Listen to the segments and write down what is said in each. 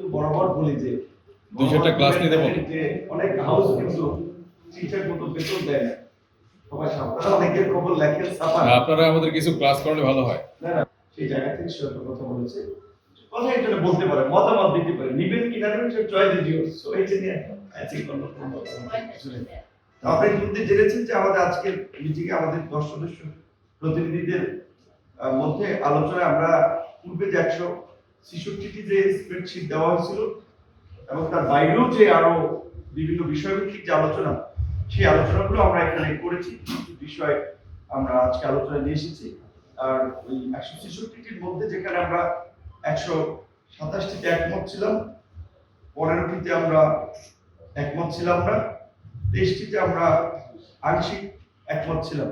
কিন্তু বরাবর বলি যে দুই চারটা ক্লাস নিতে। যে অনেক হাউস কিন্তু মতো বেতন দেয় না। আপনারা আমাদের কিছু ক্লাস করালে ভালো হয়। না না সেই জায়গা থেকে সে কথা বলেছে। কথা এটা বলতে পারে মতামত দিতে পারে। নিবেন কিনা নেবেন সে চয়েস ইজ সো এই যে নিয়ে আজকে কোনো কোনো কিছু নেই। তো আপনি ইতিমধ্যে জেনেছেন যে আমাদের আজকের মিটিংয়ে আমাদের দশ সদস্য প্রতিনিধিদের মধ্যে আলোচনায় আমরা পূর্বে যে একশো ছেষট্টিটি যে স্প্রেডশিট দেওয়া হয়েছিল এবং তার বাইরেও যে আরও বিভিন্ন বিষয়ভিত্তিক যে আলোচনা, সেই আলোচনাগুলো আমরা এখানে করেছি। কিছু বিষয় আমরা আজকে আলোচনায় নিয়ে এসেছি। আর ওই একশো ছেষট্টিটির মধ্যে যেখানে আমরা একশো সাতাশটিতে একমত ছিলাম, পনেরোটিতে আমরা একমত ছিলাম না, তেইশটিতে আমরা আংশিক একমত ছিলাম।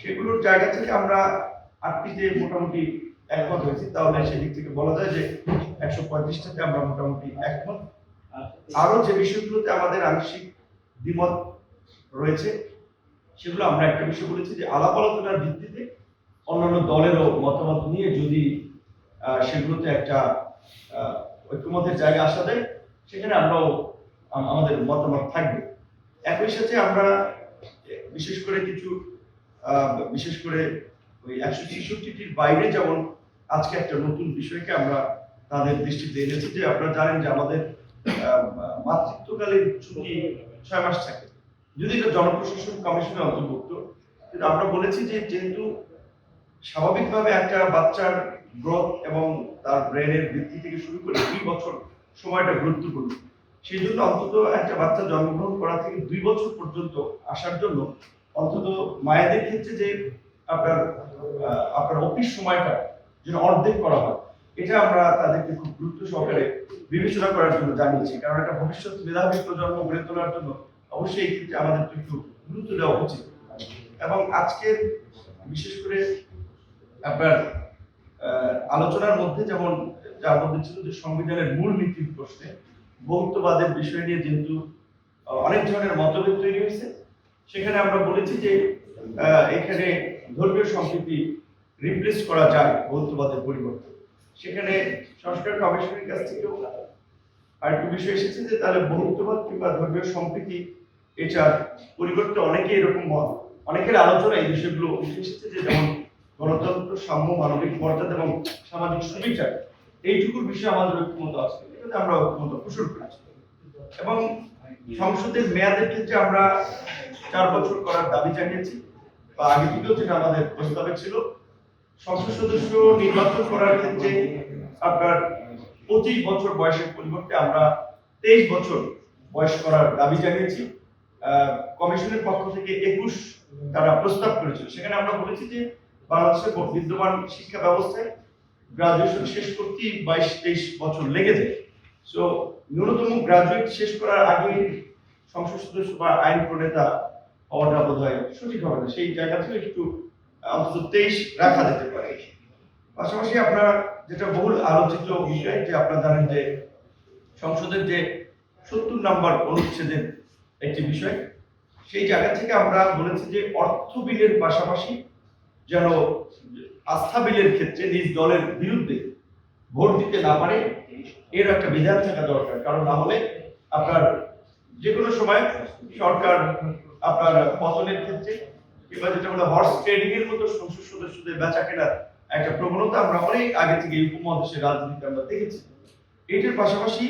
সেগুলোর জায়গা থেকে আমরা আটটিতে মোটামুটি একমত হয়েছি, তাহলে সেদিক থেকে বলা যায় যে একশো পঁয়ত্রিশটাতে আমরা মোটামুটি একমত। আরও যে বিষয়গুলোতে আমাদের আংশিক দ্বিমত রয়েছে, সেগুলো আমরা একটা বিষয় বলেছি যে আলাপ আলোচনার ভিত্তিতে অন্যান্য দলেরও মতামত নিয়ে যদি সেগুলোতে একটা ঐক্যমতের জায়গা আসা যায়, সেখানে আমরাও আমাদের মতামত থাকবে। একই সাথে আমরা, বিশেষ করে কিছু বিশেষ করে ওই একশো ছেষট্টিটির বাইরে যেমন আজকে একটা নতুন বিষয়কে আমরা তাদের দৃষ্টিতে এনেছি যে আপনারা জানেন যে আমাদের মাতৃত্বকালীন ছুটি ছয় মাস থাকে। যদি এটা জনপ্রশাসন কমিশনের অন্তর্ভুক্ত আমরা বলেছি যে যেহেতু স্বাভাবিকভাবে একটা বাচ্চার গ্রোথ এবং তার ব্রেনের বৃদ্ধি থেকে শুরু করে দুই বছর সময়টা গুরুত্বপূর্ণ, সেই জন্য অন্তত একটা বাচ্চা জন্মগ্রহণ করা থেকে দুই বছর পর্যন্ত আসার জন্য অন্তত মায়েদের ক্ষেত্রে যে আপনার আপনার অফিস সময়টা যেন অর্ধেক করা হয়। এটা আমরা তাদেরকে খুব গুরুত্ব সহকারে বিবেচনা করার জন্য জানিয়েছি, কারণ একটা ভবিষ্যৎ মেধাবী প্রজন্ম গড়ে তোলার জন্য অবশ্যই এই ক্ষেত্রে আমাদের একটু গুরুত্ব দেওয়া উচিত। এবং আজকের বিশেষ করে আপনার আলোচনার মধ্যে যেমন যার মধ্যে ছিল যে সংবিধানের মূল নীতির প্রশ্নে বহুত্ববাদের বিষয় নিয়ে যেহেতু অনেক ধরনের মতভেদ তৈরি হয়েছে, সেখানে আমরা বলেছি যে এখানে ধর্মীয় সম্প্রীতি রিপ্লেস করা যায় বহুত্ববাদের পরিবর্তে। সেখানে সংস্কার কমিশনের কাছ থেকেও আরেকটু বিষয় এসেছে যে তাহলে বহুত্ববাদ কিংবা ধর্মীয় সম্প্রীতি, এটার পরিবর্তে অনেকে এরকম মত। অনেকের আলোচনা এই বিষয়গুলো এসেছে যে যেমন গণতন্ত্র, সাম্য, মানবিক মর্যাদা এবং সামাজিক সুবিচার এইটুকুর বিষয়ে আমাদের ঐক্যমত আছে। এটাতে আমরা ঐক্যমত পোষণ করেছি। এবং সংসদের মেয়াদের ক্ষেত্রে আমরা চার বছর করার দাবি জানিয়েছি। বা আগে থেকেও যেটা আমাদের প্রস্তাবে ছিল সংসদ সদস্য নির্বাচন করার ক্ষেত্রে আপনার পঁচিশ বছর বয়সের পরিবর্তে আমরা তেইশ বছর বয়স করার দাবি জানিয়েছি। কমিশনের পক্ষ থেকে একুশ তারা প্রস্তাব করেছিল। সেখানে আমরা বলেছি যে বাংলাদেশের বিদ্যমান শিক্ষা ব্যবস্থায় গ্রাজুয়েশন শেষ করতে বাইশ তেইশ বছর লেগে যায়। সো ন্যূনতম গ্রাজুয়েট শেষ করার আগে সংসদ সদস্য বা আইন প্রণেতা হওয়াটা বোধ হয় সঠিক হবে না। সেই জায়গা থেকে একটু অন্তত তেইশ রাখা যেতে পারে। পাশাপাশি আপনার যেটা বহুল আলোচিত বিষয়, যে আপনারা জানেন যে সংসদের যে সত্তর নম্বর অনুচ্ছেদের একটি বিষয়, সেই জায়গা থেকে আমরা বলেছি যে অর্থ বিলের পাশাপাশি যেন আস্থা বিলের ক্ষেত্রে নিজ দলের বিরুদ্ধে ভোট দিতে না পারে, এর একটা বিধান থাকা দরকার। কারণ না হলে আপনার যে কোনো সময় সরকার আপনার পতনের ক্ষেত্রে কিংবা যেটা বলে হর্স ট্রেডিং এর মতো সংসদ সদস্যদের বেচা কেনার একটা প্রবণতা আমরা অনেক আগে থেকে উপমহাদেশের রাজনীতিতে আমরা দেখেছি। এটির পাশাপাশি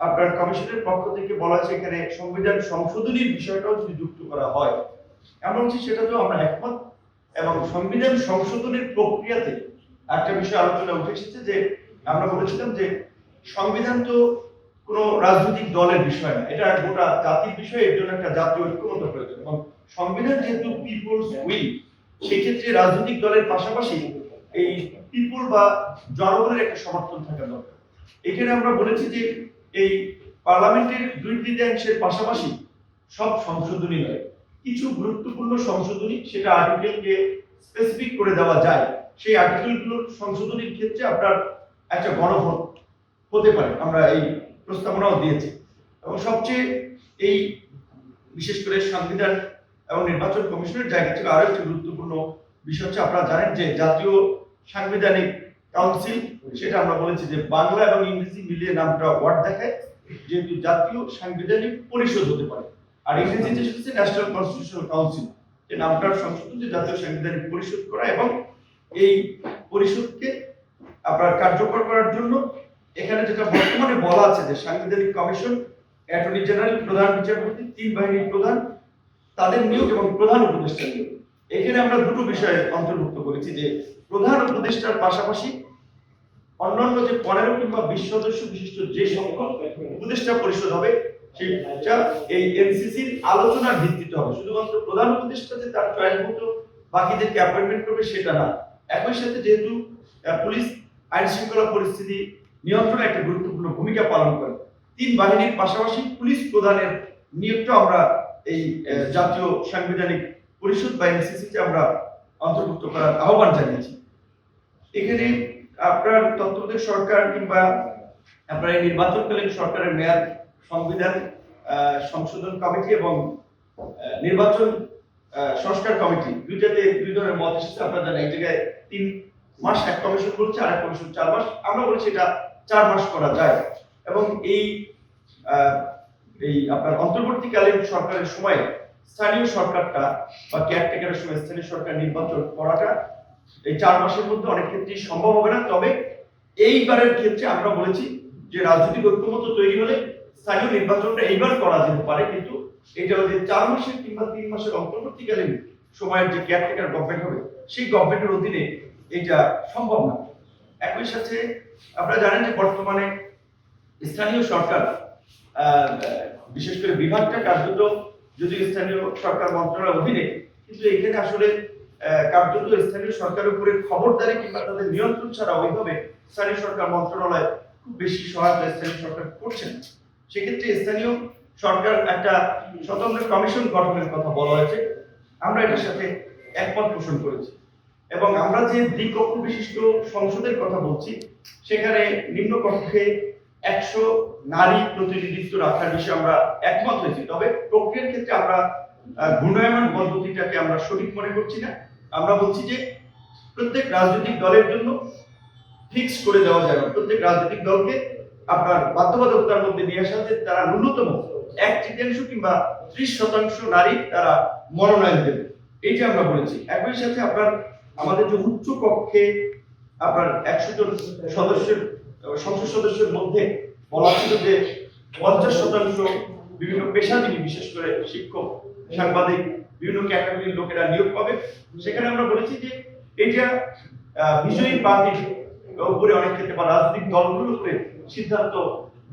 আপনার কমিশনের পক্ষ থেকে বলা হয়েছে এখানে সংবিধান সংশোধনীর বিষয়টাও যদি যুক্ত করা হয়, এমন এমনকি সেটাতেও আমরা একমত এবং সংবিধান সংশোধনের প্রক্রিয়াতে একটা বিষয় আলোচনা উঠে এসেছে যে আমরা বলেছিলাম যে সংবিধান তো কোনো রাজনৈতিক দলের বিষয় না, এটা গোটা জাতির বিষয়, এর জন্য একটা জাতীয় ঐক্যমত প্রয়োজন। এবং সংবিধান যেহেতু পিপলস উইল সেক্ষেত্রে রাজনৈতিক দলের পাশাপাশি এই পিপল বা জনগণের একটা সমর্থন থাকা দরকার। এখানে আমরা বলেছি যে এই পার্লামেন্টের দুই তৃতীয়াংশের পাশাপাশি সব সংশোধনী নয় কিছু গুরুত্বপূর্ণ সংশোধনী, সেটা আর্টিকেলকে স্পেসিফিক করে দেওয়া যায়। সেই আর্টিকেলগুলোর সংশোধনীর ক্ষেত্রে আপনার একটা গণভোট হতে পারে, আমরা এই প্রস্তাবনাও দিয়েছি। এবং সবচেয়ে এই, বিশেষ করে সংবিধান এবং নির্বাচন কমিশনের জায়গা থেকে আরও একটি গুরুত্বপূর্ণ বিষয় হচ্ছে আপনারা জানেন যে জাতীয় সাংবিধানিক কাউন্সিল, সেটা আমরা বলেছি যে বাংলা এবং ইংরেজি মিলিয়ে নামটা ওয়ার্ড দেখায়, যেহেতু জাতীয় সাংবিধানিক পরিষদ হতে পারে। আর ইংরেজিতে এসেছে ন্যাশনাল কনস্টিটিউশনাল কাউন্সিল যে নামটার সংশোধন যে জাতীয় সাংবিধানিক পরিষদ করা এবং এই পরিষদকে আপনার কার্যকর করার জন্য এখানে যেটা বর্তমানে বলা আছে যে সাংবিধানিক কমিশন অ্যাটর্নি জেনারেল প্রধান বিচারপতি, তিন বাহিনীর প্রধান তাদের নিয়োগ এবং প্রধান উপদেষ্টা নিয়োগ। এখানে আমরা দুটো বিষয় অন্তর্ভুক্ত করেছি যে প্রধান উপদেষ্টার পাশাপাশি অন্যান্য যে পনেরো কিংবা বিশ সদস্য বিশিষ্ট যে সংখ্যক উপদেষ্টা পরিষদ হবে, সেটা এই এনসিসির আলোচনার ভিত্তিতে হবে। শুধুমাত্র প্রধান উপদেষ্টা যে তার চয়েস মতো বাকিদেরকে অ্যাপয়েন্টমেন্ট করবে সেটা না। একই সাথে যেহেতু পুলিশ আইন শৃঙ্খলা পরিস্থিতি নিয়ন্ত্রণে একটা গুরুত্বপূর্ণ ভূমিকা পালন করে, তিন বাহিনীর পাশাপাশি পুলিশ প্রধানের নিয়োগটা আমরা এই জাতীয় সাংবিধানিক পরিষদ বা এনসিসিতে আমরা অন্তর্ভুক্ত করার আহ্বান জানিয়েছি। এখানে আপনার তত্ত্বাবধায়ক সরকার কিংবা আপনার এই নির্বাচনকালীন সরকারের মেয়াদ, সংবিধান সংশোধন কমিটি এবং নির্বাচন সংস্কার কমিটি দুইটাতে দুই ধরনের মত এসেছে। আপনারা জানেন, এক জায়গায় তিন মাস এক কমিশন করছে আর এক কমিশন চার মাস। আমরা বলছি এটা চার মাস করা যায়। এবং এই এই আপনার অন্তর্বর্তীকালীন সরকারের সময় স্থানীয় সরকারটা বা কেয়ারটেকারের সময় স্থানীয় সরকার নির্বাচন করাটা এই চার মাসের মধ্যে অনেক ক্ষেত্রেই সম্ভব হবে না। তবে এইবারের ক্ষেত্রে আমরা বলেছি যে রাজনৈতিক ঐক্যমত তৈরি হলে স্থানীয় নির্বাচনটা এইবার করা যেতে পারে। কিন্তু এটা যে চার মাসের কিংবা তিন মাসের অন্তর্বর্তীকালীন সময়ের যে কেয়ারটেকার গভর্নমেন্ট হবে, সেই গভর্নমেন্টের অধীনে এটা সম্ভব না। একই সাথে আপনারা জানেন যে বর্তমানে স্থানীয় সরকার বিশেষ করে বিভাগটা কার্যত যদি স্থানীয় সরকার মন্ত্রণালয়ের অধীনে, কিন্তু এখানে আসলে কার্যত স্থানীয় সরকারের উপরে খবরদারি কিংবা তাদের নিয়ন্ত্রণ ছাড়া ওইভাবে স্থানীয় সরকার মন্ত্রণালয় খুব বেশি সহায়তা স্থানীয় সরকার করছে না। সেক্ষেত্রে স্থানীয় সরকার একটা স্বতন্ত্র কমিশন গঠনের কথা বলা হয়েছে। আমরা এটার সাথে একমত পোষণ করেছি। এবং আমরা যে দ্বিকক্ষ বিশিষ্ট সংসদের কথা বলছি, সেখানে নিম্ন কক্ষে একশো নারী প্রতিনিধিত্ব রাখার বিষয়ে আমরা একমত হয়েছি। তবে প্রক্রিয়ার ক্ষেত্রে আমরা ঘূর্ণায়মান পদ্ধতিটাকে আমরা সঠিক মনে করছি না। আমরা বলছি যে প্রত্যেক রাজনৈতিক দলের জন্য ফিক্স করে দেওয়া যাবে। প্রত্যেক রাজনৈতিক দলকে আপনার বাধ্যবাধকতার মধ্যে নিয়ে আসা যে তারা ন্যূনতম এক তৃতীয়াংশ কিংবা ত্রিশ শতাংশ নারী তারা মনোনয়ন দেবে। এইটা আমরা বলেছি। একই সাথে আপনার, আমাদের যে উচ্চ কক্ষে আপনার একশো জন সদস্যের সংসদ সদস্যের মধ্যে বলা ছিল যে পঞ্চাশ শতাংশ বিভিন্ন পেশাজীবী, বিশেষ করে শিক্ষক, সাংবাদিক, বিভিন্ন ক্যাটাগরির লোকেরা নিয়োগ পাবে। সেখানে আমরা বলেছি যে এটা বিজয়ী প্রার্থীর উপরে অনেক ক্ষেত্রে বা রাজনৈতিক দলগুলোর উপরে সিদ্ধান্ত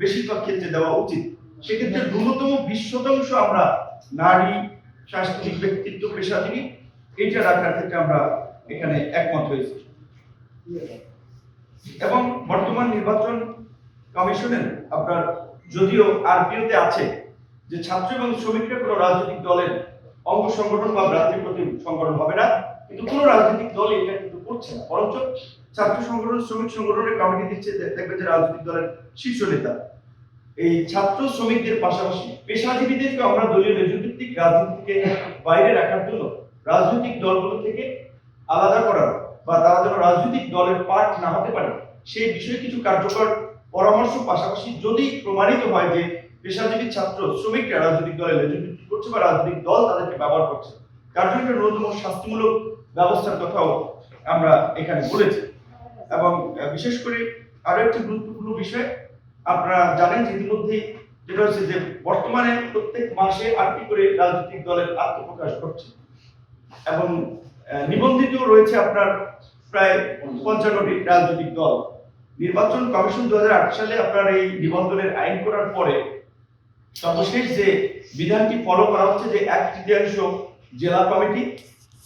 বেশিরভাগ ক্ষেত্রে দেওয়া উচিত। সেক্ষেত্রে ন্যূনতম বিশ শতাংশ আমরা নারী সাংস্কৃতিক ব্যক্তিত্ব, পেশাজীবী, এটা রাখার ক্ষেত্রে আমরা এখানে একমত হয়েছি। এবং বর্তমান নির্বাচন কমিশনের আপনার যদিও আরপিওতে আছে যে ছাত্র এবং শ্রমিকরা কোনো রাজনৈতিক দলের অঙ্গ সংগঠন বা ভ্রাতৃপ্রতি সংগঠন হবে না, কিন্তু কোনো রাজনৈতিক দল এটা কিন্তু করছে না। বরঞ্চ ছাত্র সংগঠন, শ্রমিক সংগঠনের কমিটি দিচ্ছে দেখবেন যে রাজনৈতিক দলের শীর্ষ নেতা। এই ছাত্র শ্রমিকদের পাশাপাশি পেশাজীবীদেরকে আমরা দলীয় নেতৃত্বিক রাজনীতি থেকে বাইরে রাখার জন্য রাজনৈতিক দলগুলো থেকে আলাদা করার বা তারা যেন রাজনৈতিক দলের পার্ট না হতে পারে সেই বিষয়ে কিছু কার্যকর পরামর্শ পাশাপাশি যদি প্রমাণিত হয় যে পেশাজীবী ছাত্র, শ্রমিকরা রাজনৈতিক দলের নেতৃত্ব করছে বা রাজনৈতিক দল তাদেরকে ব্যবহার করছে, তার জন্য ন্যূনতম শাস্তিমূলক ব্যবস্থার কথাও আমরা এখানে বলেছি। এবং বিশেষ করে আরও একটি গুরুত্বপূর্ণ বিষয়, আপনারা জানেন যে ইতিমধ্যেই যেটা হচ্ছে যে বর্তমানে প্রত্যেক মাসে আটটি করে রাজনৈতিক দলের আত্মপ্রকাশ ঘটছে। এবং নিবন্ধিত রয়েছে আপনার প্রায় পঞ্চান্নটি রাজনৈতিক দল। নির্বাচন কমিশন দু হাজার আট সালে আপনার এই নিবন্ধনের আইন করার পরে সর্বশেষ যে বিধানটি ফলো করা হচ্ছে যে এক তৃতীয়াংশ জেলা কমিটি,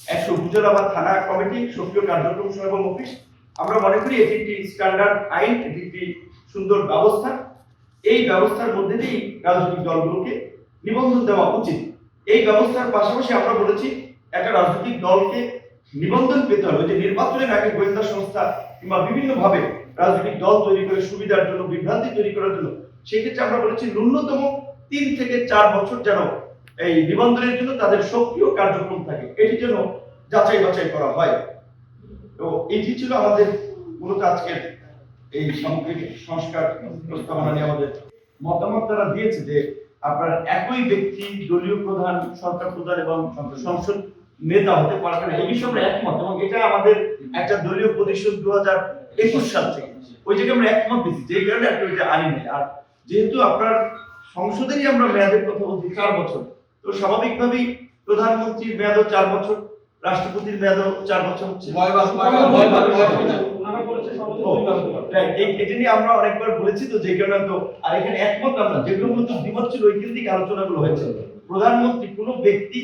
একশো উপজেলা বা থানা কমিটি, সক্রিয় কার্যক্রম সহ অফিস, আমরা মনে করি এটি একটি স্ট্যান্ডার্ড আইন, এটি একটি সুন্দর ব্যবস্থা। এই ব্যবস্থার মধ্যে দিয়েই রাজনৈতিক দলগুলোকে নিবন্ধন দেওয়া উচিত। এই ব্যবস্থার পাশাপাশি আমরা বলেছি, একটা রাজনৈতিক দলকে নিবন্ধন পেতে হবে। যে নির্বাচনের আগে গোয়েন্দা সংস্থা কিংবা বিভিন্ন ভাবে রাজনৈতিক দল তৈরি করে সুবিধার জন্য, বিভ্রান্তি তৈরি করার জন্য, সেক্ষেত্রে আমরা বলেছি ন্যূনতম তিন থেকে চার বছর যেন এই নিবন্ধনের জন্য তাদের সক্রিয় কার্যক্রম থাকে। এটি যেন যাচাই বাছাই করা হয়। তো এটি ছিল আমাদের মূলত আজকের এই সামগ্রিক সংস্কার প্রস্তাবনা নিয়ে আমাদের মতামত তারা দিয়েছে যে আপনার একই ব্যক্তি, দলীয় প্রধান, সরকার প্রধান এবং সংসদ নেতা হতে পারবে না এই বিষয়ে আমরা একমত এবং এটা আমাদের একটা দলীয় প্রতিশোধ দু হাজার একুশ সাল থেকে। ওই জায়গায় আমরা একমত দিচ্ছি যে কারণে আপনি ওইটা আনি নাই। আর যেহেতু আপনার সংসদেরই আমরা মেয়াদের কথা বলছি চার বছর তো স্বাভাবিকভাবেই প্রধানমন্ত্রীর মেয়াদও চার বছর রাষ্ট্রপতির মেয়াদও চার বছর হচ্ছে। এটা নিয়ে আমরা অনেকবার বলেছি তো যে কারণে তো আর এখানে একমত আমরা যেগুলো মধ্যে দ্বিমত ছিল ওই কেন্দ্রিক আলোচনাগুলো হয়েছে। প্রধানমন্ত্রী কোনো ব্যক্তি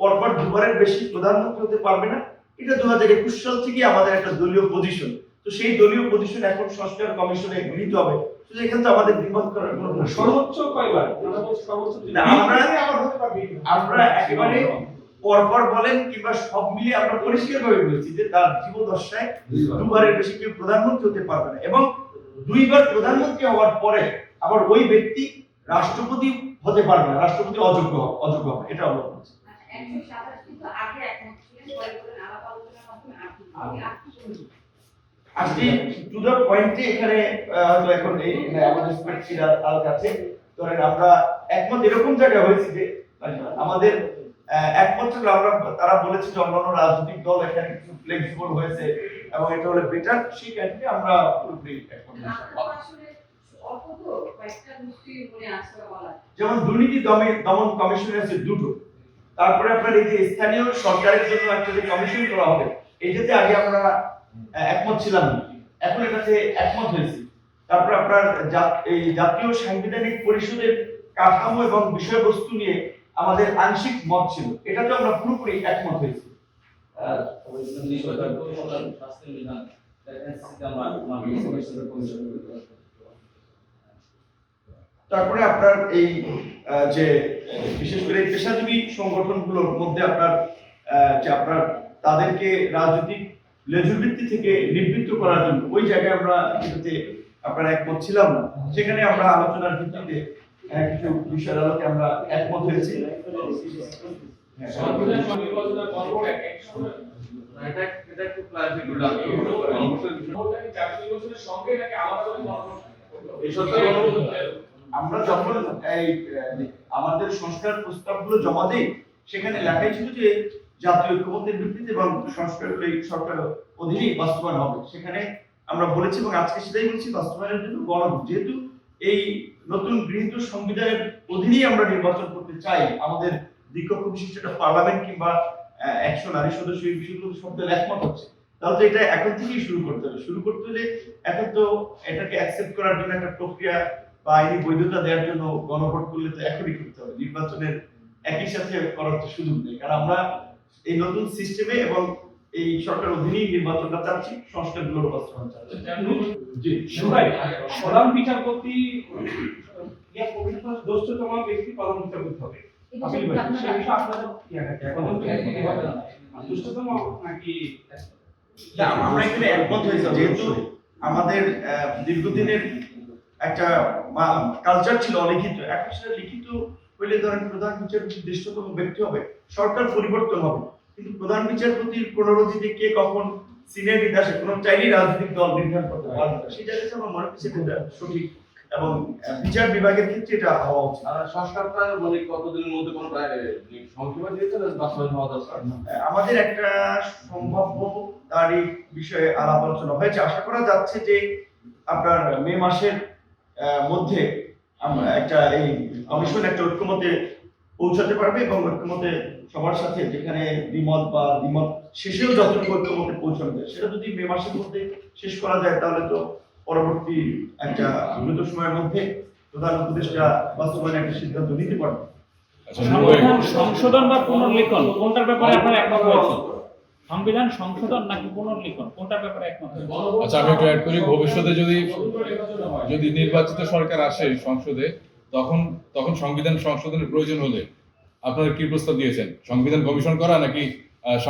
পরপর দুবারের বেশি প্রধানমন্ত্রী হতে পারবে না। এটা দু হাজার একুশ সাল থেকে আমাদের একটা দলীয় পজিশন সেই দলীয় প্রতিষ্ঠান এখন সংস্কার কমিশনে গৃহীত হবে। তো এখানে তো আমাদের দ্বিমত করার কোনো সর্বোচ্চ কয়বার? আমরা- একেবারে পরপর বলেন কিংবা সব মিলিয়ে আমরা পরিষ্কার ভাবে বলেছি যে তার জীবদশায় দুবারের বেশি কেউ প্রধানমন্ত্রী হতে পারবে না। এবং দুইবার প্রধানমন্ত্রী হওয়ার পরে আবার ওই ব্যক্তি রাষ্ট্রপতি হতে পারবে না। রাষ্ট্রপতি অযোগ্য অযোগ্য হবে এটা আমরা বলছি। একশো সাতাশ কিন্তু আগে একমত ছিলেন পরে বলেন আলাপ আলোচনার মাধ্যমে আপনি আজকে টু দ্য পয়েন্টে এখানে হয়তো এখন এই মানে আমাদের স্প্রেডশিট আর কাছে। ধরেন আমরা একমত এরকম জায়গায় হয়েছে যে আমাদের একমত থাকলে আমরা তারা বলেছে যে অন্যান্য রাজনৈতিক দল এখানে কিছু ফ্লেক্সিবল হয়েছে এবং এটা হলে বেটার সেই ক্ষেত্রে আমরা পুরোপুরি মনে যেমন দুর্নীতি দমে দমন কমিশন আছে দুটো। তারপরে আপনার এই যে স্থানীয় সরকারের জন্য একটা যে কমিশন করা হবে এটাতে আগে আমরা একমত ছিলাম এখন এটাতে একমত হয়েছি। তারপরে আপনার এই জাতীয় সাংবিধানিক পরিষদের কাঠামো এবং বিষয়বস্তু নিয়ে আমাদের আংশিক মত ছিল। এটাতে আমরা পুরোপুরি একমত হয়েছি। তারপরে আপনার এই যে বিশেষ করে পেশাজীবী সংগঠনগুলোর মধ্যে আপনার যে আপনার তাদেরকে রাজনৈতিক লেজুর থেকে নিবৃত্ত করার জন্য। ওই জায়গায় আমরা এটাতে আপনার একমত ছিলাম না। সেখানে আমরা আলোচনার ভিত্তিতে কিছু বিষয়ের আলোকে আমরা একমত হয়েছি। হ্যাঁ। আমরা যখন আমাদের সংস্কার প্রস্তাবগুলো জমা দেই, সেখানে লেখাই ছিল যে জাতীয় ঐক্যমতের ভিত্তিতে এবং সংস্কারগুলো এই সরকার অধীনেই বাস্তবায়ন হবে। সেখানে আমরা বলেছি এবং আজকে সেটাই বলছি বাস্তবায়নের জন্য গণভোট। যেহেতু এই নতুন গৃহীত সংবিধানের অধীনেই আমরা নির্বাচন করতে চাই আমাদের দ্বিকক্ষ বিশিষ্ট একটা পার্লামেন্ট কিংবা একশো নারী সদস্য এই বিষয়গুলো শব্দের একমত হচ্ছে। তাহলে তো এটা এখন থেকেই শুরু করতে হবে। শুরু করতে হলে এখন তো এটাকে অ্যাকসেপ্ট করার জন্য একটা প্রক্রিয়া বা আইনি বৈধতা দেওয়ার জন্য গণভোট করলে তো এখনই করতে হবে। নির্বাচনের একই সাথে করার তো সুযোগ নেই। কারণ আমরা এই নতুন সিস্টেমে এবং এই সরকার অধীনেই নির্বাচনটা চাচ্ছি সংস্কারগুলোর বাস্তবায়ন চাচ্ছি জি প্রধান বিচারপতি ইয়া দোষতম ব্যক্তি প্রধান বিচারপতি হবে আপিল ভাই, সেই বিষয়ে আপনাদের কি আছে? এখন তো একমত হবে না। নাকি না, আমরা এখানে একমত হয়েছি যেহেতু আমাদের আহ, দীর্ঘদিনের একটা কালচার ছিল অলিখিত এখন সেটা লিখিত হইলে ধরেন প্রধান বিচারপতি জ্যেষ্ঠতম ব্যক্তি হবে সরকার পরিবর্তন হবে। কিন্তু প্রধান বিচারপতির পুনরুদ্ধিতে কে কখন সিনিয়র আসে কোনো চাইলেই রাজনৈতিক দল নির্ধারণ করতে পারবে সেই জায়গাতে আমার মনে হচ্ছে এটা সঠিক এবং বিচার বিভাগের ক্ষেত্রে এটা হওয়া উচিত। সংস্কারটা মানে কতদিনের মধ্যে কোনো প্রায় সংক্ষেপে দিয়েছে বাস্তবায়ন হওয়া দরকার? আমাদের একটা সম্ভাব্য তারিখ বিষয়ে আলাপ আলোচনা হয়েছে। আশা করা যাচ্ছে যে আপনার মে মাসের মধ্যে আমরা একটা এই কমিশন একটা ঐক্যমতে পৌঁছাতে পারবে এবং ঐক্যমতে সবার সাথে যেখানে দ্বিমত বা দ্বিমত শেষেও যতটুকু ঐক্যমতে পৌঁছানো যায় সেটা যদি মে মাসের মধ্যে শেষ করা যায় তাহলে তো পরবর্তী একটা দ্রুত সময়ের মধ্যে প্রধান উপদেষ্টা বাস্তবায়নের একটা সিদ্ধান্ত নিতে পারবে। আচ্ছা সংশোধন বা পুনর্লিখন কোনটার ব্যাপারে আপনারা একমত হয়েছেন সংবিধান সংশোধন নাকি পুনর্লিখন কোনটার ব্যাপারে একমত আচ্ছা আমি একটু অ্যাড করি ভবিষ্যতে যদি যদি নির্বাচিত সরকার আসে সংসদে তখন তখন সংবিধান সংশোধনের প্রয়োজন হলে আপনারা কি প্রস্তাব দিয়েছেন সংবিধান কমিশন করা নাকি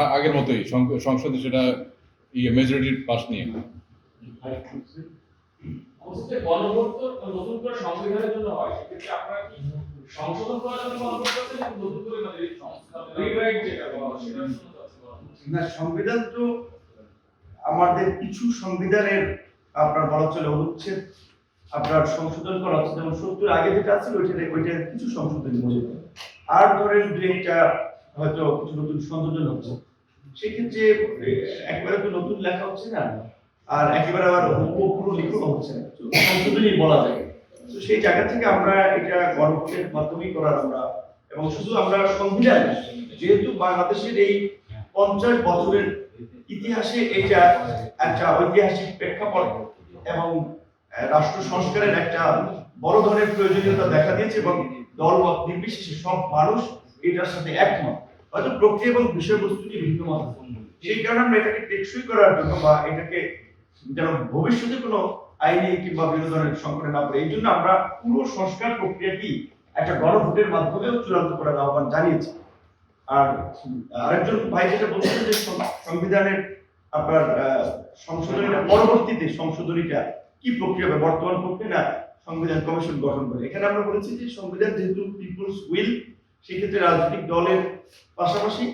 আগের মতোই সংসদে সেটা ইয়ে মেজরিটির পাস নিয়ে হয় মানে হয়? না সংবিধান তো আমাদের কিছু সংবিধানের আপনার বলা চলে অনুচ্ছেদ আপনার সংশোধন করা হচ্ছে। যেমন সত্তর আগে যেটা আছে ওইটা ওইটা কিছু সংশোধন হচ্ছে আর ধরেন দু একটা হয়তো কিছু নতুন সংযোজন হচ্ছে। সেক্ষেত্রে একবারে তো নতুন লেখা হচ্ছে না। আর একেবারে আবার পুরো লিখনো হচ্ছে না। সংশোধনই বলা যায়। তো সেই জায়গা থেকে আমরা এটা গণভোটের মাধ্যমেই করার আমরা এবং শুধু আমরা সংবিধান, যেহেতু বাংলাদেশের এই পঞ্চাশ বছরের ইতিহাসে এটা একটা ঐতিহাসিক প্রেক্ষাপট এবং রাষ্ট্র সংস্কারের একটা বড় ধরনের প্রয়োজনীয়তা দেখা দিয়েছে এবং দলমত নির্বিশেষে সব মানুষ এটার সাথে একমত। হয়তো প্রক্রিয়া এবং বিষয়বস্তুটি ভিন্ন মত। সেই কারণে আমরা এটাকে টেকসই করার জন্য বা এটাকে যেন ভবিষ্যতে কোনো আইনি কিংবা বিনোদনের সংকটে না পড়ে এই জন্য আমরা পুরো সংস্কার প্রক্রিয়াটি একটা গণভোটের মাধ্যমেও চূড়ান্ত করার আহ্বান জানিয়েছি। আর আরেকজন ভাই যেটা বলছিলেন যে সংবিধানের আপনার সংশোধনীটা, পরবর্তীতে সংশোধনীটা কি প্রক্রিয়া হবে বর্তমান প্রক্রিয়া সংবিধান কমিশন গঠন করে? এখানে আমরা বলেছি যে সংবিধান যেহেতু পিপুলস উইল, সেক্ষেত্রে রাজনৈতিক দলের পাশাপাশি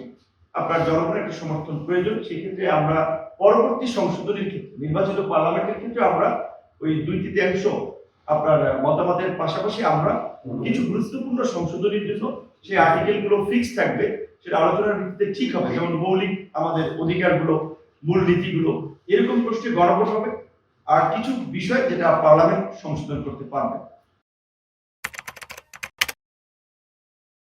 আপনার জনগণের একটা সমর্থন প্রয়োজন। সেক্ষেত্রে আমরা পরবর্তী সংশোধনীর ক্ষেত্রে, নির্বাচিত পার্লামেন্টের ক্ষেত্রে আমরা ওই দুই তৃতীয়াংশ আপনার মতামতের পাশাপাশি আমরা কিছু গুরুত্বপূর্ণ সংশোধনীর জন্য সেই আর্টিকেলগুলো ফিক্স থাকবে, সেটা আলোচনার ভিত্তিতে ঠিক হবে। যেমন মৌলিক আমাদের অধিকারগুলো মূল নীতিগুলো এরকম প্রশ্নে গণভোট হবে আর কিছু বিষয় যেটা পার্লামেন্ট সংশোধন করতে পারবে।